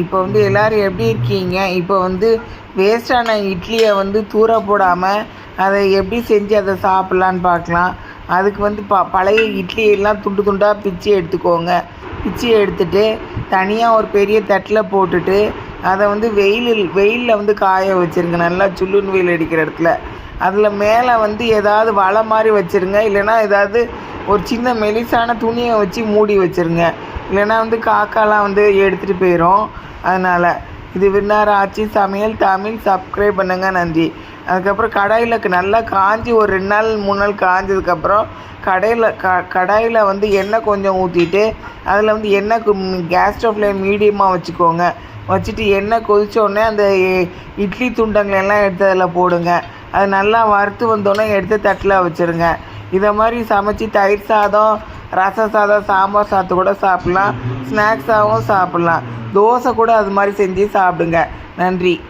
இப்போ வந்து எல்லாரும் எப்படி இருக்கீங்க? இப்போ வந்து வேஸ்டான இட்லியை வந்து தூர போடாமல் அதை எப்படி செஞ்சு அதை சாப்பிட்லான்னு பார்க்கலாம். அதுக்கு வந்து ப பழைய இட்லியெல்லாம் துண்டு துண்டாக பிச்சு எடுத்துக்கோங்க. பிச்சு எடுத்துட்டு தனியாக ஒரு பெரிய தட்டில் போட்டுட்டு அதை வந்து வெயிலில் வெயிலில் வந்து காய வச்சிருங்க. நல்லா சுள்ளுன்னு வெயில் அடிக்கிற இடத்துல. அதில் மேலே வந்து ஏதாவது வலை மாதிரி வச்சுருங்க. இல்லைன்னா ஏதாவது ஒரு சின்ன மெலிசான துணியை வச்சு மூடி வச்சுருங்க. இல்லைன்னா வந்து காக்காலாம் வந்து எடுத்துகிட்டு போயிடும் அதனால் இது விண்ணார் ஆச்சு சமையல் தமிழ் சப்ஸ்கிரைப் பண்ணுங்க நன்றி. அதுக்கப்புறம் கடாயில் நல்லா காஞ்சி ஒரு ரெண்டு நாள் மூணு நாள் காஞ்சதுக்கப்புறம் கடையில் க கடாயில் வந்து எண்ணெய் கொஞ்சம் ஊற்றிட்டு அதில் வந்து எண்ணெய் கேஸ் ஸ்டவ்வில் மீடியமாக வச்சுக்கோங்க. வச்சுட்டு எண்ணெய் கொதித்தோடனே அந்த இட்லி துண்டங்களெல்லாம் எடுத்து அதில் போடுங்க. அது நல்லா வறுத்து வந்தோடனே எடுத்து தட்டில் வச்சுருங்க. இதை மாதிரி சமைச்சு தயிர் சாதம் ரச சாதம் சாம்பார் சாதத்து கூட சாப்பிட்லாம். ஸ்நாக்ஸாகவும் சாப்பிட்லாம். தோசை கூட அது மாதிரி செஞ்சு சாப்பிடுங்க. நன்றி.